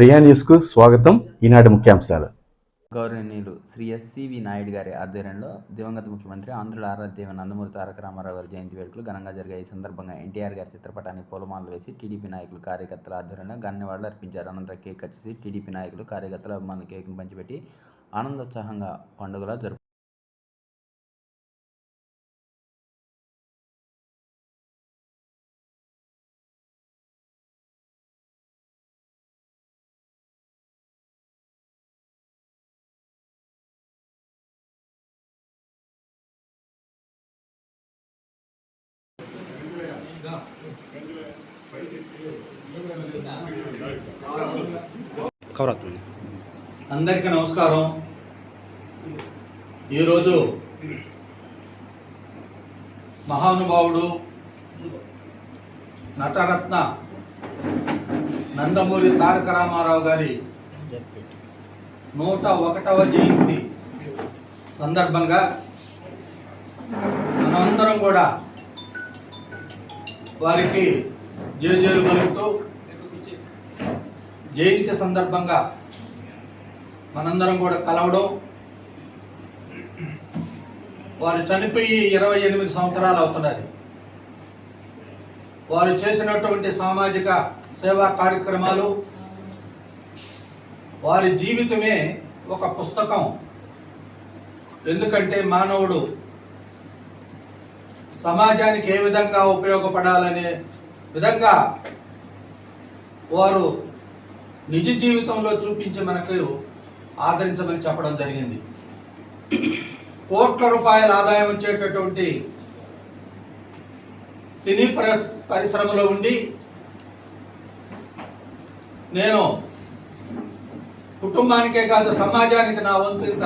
ప్రియా న్యూస్కు స్వాగతం. ఈనాటి ముఖ్యాంశాలు. గౌరవనీయులు శ్రీ ఎస్సివి నాయుడు గారి ఆధ్వర్యంలో దివంగత ముఖ్యమంత్రి ఆంధ్రుల ఆరాధ్య నందమూరి తారక రామారావు గారి జయంతి వేడుకలు ఘనంగా జరిగాయి. ఈ సందర్భంగా ఎన్టీఆర్ గారి చిత్రపటానికి పూలమాలలు వేసి టీడీపీ నాయకులు కార్యకర్తల ఆధ్వర్యంలో ఘన్యవాడలు అర్పించారు. అనంతరం కేక్ కట్ టీడీపీ నాయకులు కార్యకర్తల అభిమానులు కేక్ను పంచిపెట్టి ఆనందోత్సాహంగా పండుగలా జరుపు అందరికీ నమస్కారం. ఈరోజు మహానుభావుడు నటరత్న నందమూరి తారక రామారావు గారి నూట ఒకటవ జయంతి సందర్భంగా మనమందరం కూడా వారికి జేజేలు కలుగుతూ జయంతి సందర్భంగా మనందరం కూడా కలవడం. వారు చనిపోయి ఇరవై ఎనిమిది సంవత్సరాలు అవుతున్నది. వారు చేసినటువంటి సామాజిక సేవా కార్యక్రమాలు వారి జీవితమే ఒక పుస్తకం. ఎందుకంటే మానవుడు సమాజానికి ఏ విధంగా ఉపయోగపడాలనే విధంగా వారు నిజ జీవితంలో చూపించి మనకు ఆదరించమని చెప్పడం జరిగింది. కోట్ల రూపాయల ఆదాయం వచ్చేటటువంటి సినీ పరి- పరిశ్రమలో ఉండి నేను కుటుంబానికే కాదు సమాజానికి నా వంతు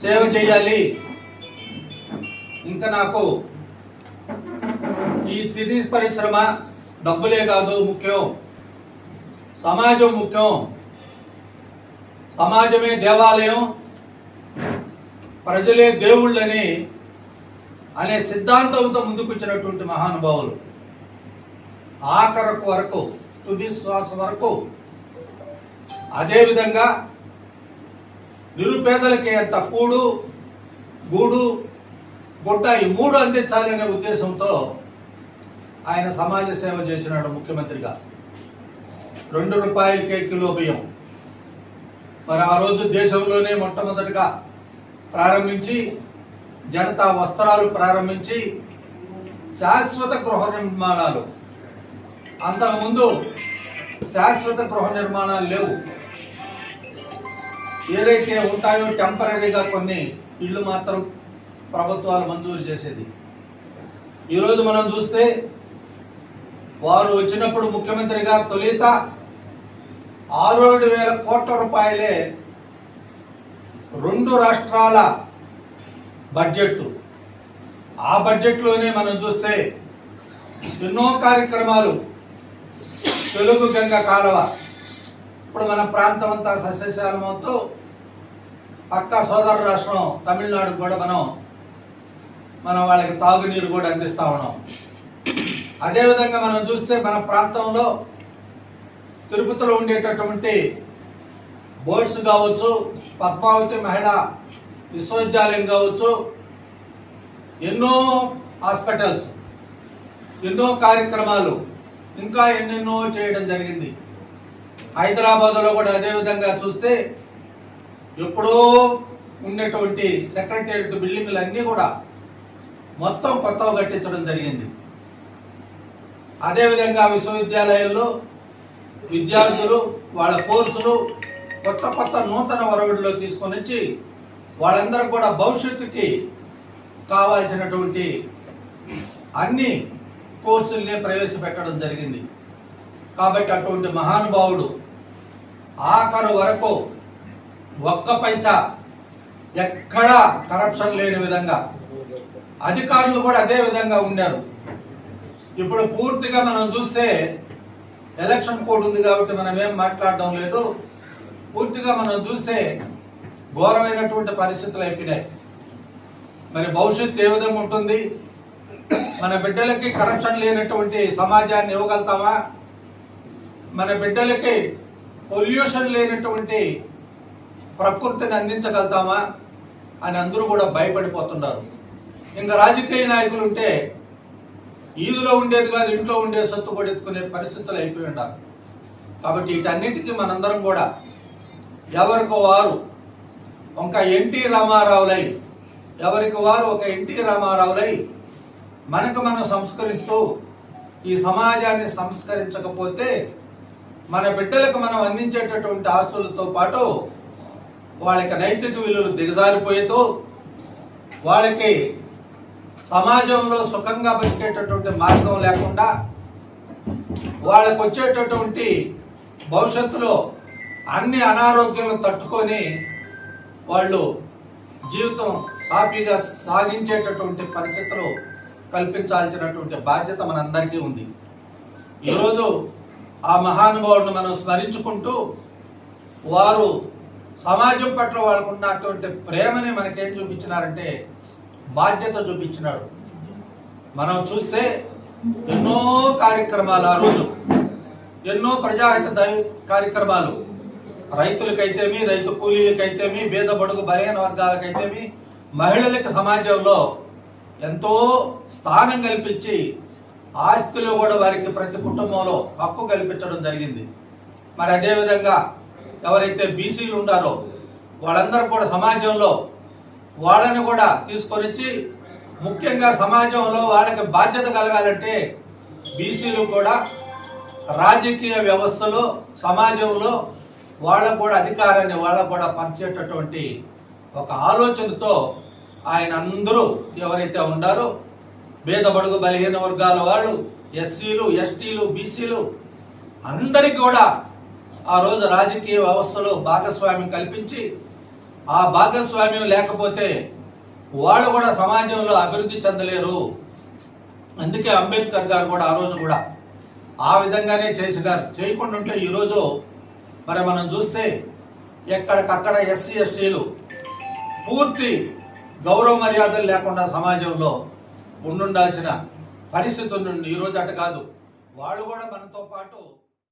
సేవ చేయాలి. ఇంకా నాకు ఈ సినీ పరిశ్రమ డబ్బులే కాదు ముఖ్యం. సమాజం ముఖ్యం. సమాజమే దేవాలయం. ప్రజలే దేవుళ్ళని అనే సిద్ధాంతంతో ముందుకొచ్చినటువంటి మహానుభావులు. ఆఖరకు వరకు తుది శ్వాస వరకు అదేవిధంగా నిరుపేదలకి ఎంత కూడు గూడు గుడ్డ ఈ మూడు అందించాలనే ఉద్దేశంతో ఆయన సమాజ సేవ చేసినాడు ముఖ్యమంత్రిగా. రెండు రూపాయలకే కిలో బియ్యం. మరి ఆ రోజు దేశంలోనే మొట్టమొదటిగా ప్రారంభించి జనతా వస్త్రాలు ప్రారంభించి శాశ్వత గృహ నిర్మాణాలు. అంతకుముందు శాశ్వత గృహ నిర్మాణాలు లేవు. ఏదైతే ఉంటాయో టెంపరీగా కొన్ని ఇళ్ళు మాత్రం ప్రభుత్వాలు మంజూరు చేసేది. ఈరోజు మనం చూస్తే వారు వచ్చినప్పుడు ముఖ్యమంత్రిగా తొలిత ఆరు ఏడు వేల కోట్ల రూపాయలే రెండు రాష్ట్రాల బడ్జెట్ ఆ బడ్జెట్లోనే మనం చూస్తే ఎన్నో కార్యక్రమాలు. తెలుగు గంగ కాలువ. ఇప్పుడు మన ప్రాంతం అంతా సస్యశాలమవుతూ పక్క సోదర రాష్ట్రం తమిళనాడు కూడా మనం మనం వాళ్ళకి తాగునీరు కూడా అందిస్తా ఉన్నాం. అదేవిధంగా మనం చూస్తే మన ప్రాంతంలో తిరుపతిలో ఉండేటటువంటి బోర్డ్స్ కావచ్చు పద్మావతి మహిళా విశ్వవిద్యాలయం కావచ్చు ఎన్నో హాస్పిటల్స్ ఎన్నో కార్యక్రమాలు ఇంకా ఎన్నెన్నో చేయడం జరిగింది. హైదరాబాద్లో కూడా అదే విధంగా చూస్తే ఎప్పుడో ఉండేటువంటి సెక్రటేరియట్ బిల్డింగ్లు అన్నీ కూడా మొత్తం కొత్తగా కట్టించడం జరిగింది. అదేవిధంగా విశ్వవిద్యాలయాల్లో విద్యార్థులు వాళ్ళ కోర్సులు కొత్త కొత్త నూతన వరవడిలో తీసుకొని వచ్చి వాళ్ళందరూ కూడా భవిష్యత్తుకి కావాల్సినటువంటి అన్ని కోర్సుల్ని ప్రవేశపెట్టడం జరిగింది. కాబట్టి అటువంటి మహానుభావుడు ఆఖరు వరకు ఒక్క పైసా ఎక్కడా కరప్షన్ లేని విధంగా అధికారులు కూడా అదే విధంగా ఉన్నారు. ఇప్పుడు పూర్తిగా మనం చూస్తే ఎలక్షన్ కోడ్ ఉంది కాబట్టి మనం ఏం మాట్లాడడం లేదు. పూర్తిగా మనం చూస్తే ఘోరమైనటువంటి పరిస్థితులు అయిపోయినాయి. మరి భవిష్యత్తు ఏ విధంగా ఉంటుంది? మన బిడ్డలకి కరప్షన్ లేనటువంటి సమాజాన్ని ఇవ్వగలుగుతామా? మన బిడ్డలకి పొల్యూషన్ లేనటువంటి ప్రకృతిని అందించగలుగుతామా? అని అందరూ కూడా భయపడిపోతున్నారు. ఇంకా రాజకీయ నాయకులు ఉంటే ఈదులో ఉండేది కాదు ఇంట్లో ఉండే సొత్తు కొడెత్తుకునే ఎత్తుకునే పరిస్థితులు అయిపోయి ఉండాలి. కాబట్టి వీటన్నిటికీ మనందరం కూడా ఎవరికో వారు ఒక ఎన్టీ రామారావులై ఎవరికి వారు ఒక ఎన్టీ రామారావులై మనకు మనం సంస్కరిస్తూ ఈ సమాజాన్ని సంస్కరించకపోతే మన బిడ్డలకు మనం అందించేటటువంటి ఆస్తులతో పాటు వాళ్ళకి నైతిక విలువలు దిగజారిపోయేతో వాళ్ళకి సమాజంలో సుఖంగా బతికేటటువంటి మార్గం లేకుండా వాళ్ళకు వచ్చేటటువంటి భవిష్యత్తులో అన్ని అనారోగ్యాలను తట్టుకొని వాళ్ళు జీవితం సాఫీగా సాగించేటటువంటి పరిస్థితులు కల్పించాల్సినటువంటి బాధ్యత మనందరికీ ఉంది. ఈరోజు ఆ మహానుభావుడిని మనం స్మరించుకుంటూ వారు సమాజం పట్ల వాళ్ళకు ఉన్నటువంటి ప్రేమని మనకేం చూపించినారంటే బాధ్యత చూపించినాడు. మనం చూస్తే ఎన్నో కార్యక్రమాలు ఆ రోజు. ఎన్నో ప్రజాహిత దై- కార్యక్రమాలు. రైతులకైతేమి రైతు కూలీలకైతేమి బీద బడుగు బలహీన వర్గాలకైతేమి మహిళలకు సమాజంలో ఎంతో స్థానం కల్పించి ఆస్తులు కూడా వారికి ప్రతి కుటుంబంలో హక్కు కల్పించడం జరిగింది. మరి అదేవిధంగా ఎవరైతే బీసీలు ఉన్నారో వాళ్ళందరూ కూడా సమాజంలో వాళ్ళని కూడా తీసుకొని వచ్చి ముఖ్యంగా సమాజంలో వాళ్ళకి బాధ్యత కలగాలంటే బీసీలు కూడా రాజకీయ వ్యవస్థలో సమాజంలో వాళ్ళకు కూడా అధికారాన్ని వాళ్ళకు కూడా పంచేటటువంటి ఒక ఆలోచనతో ఆయన అందరూ ఎవరైతే ఉండారో భేద బడుగు బలహీన వర్గాల వాళ్ళు ఎస్సీలు ఎస్టీలు బీసీలు అందరికీ కూడా ఆ రోజు రాజకీయ వ్యవస్థలో భాగస్వామ్యం కల్పించి ఆ భాగస్వామ్యం లేకపోతే వాళ్ళు కూడా సమాజంలో అభివృద్ధి చెందలేరు. అందుకే అంబేద్కర్ గారు కూడా ఆ రోజు కూడా ఆ విధంగానే చేసినారు. చేయకుండా ఉంటే ఈరోజు మరి మనం చూస్తే ఎక్కడికక్కడ ఎస్సీ ఎస్టీలు పూర్తి గౌరవ మర్యాదలు లేకుండా సమాజంలో ఉండుండాల్సిన పరిస్థితి నుండి ఈరోజు అటు కాదు. వాళ్ళు కూడా మనతో పాటు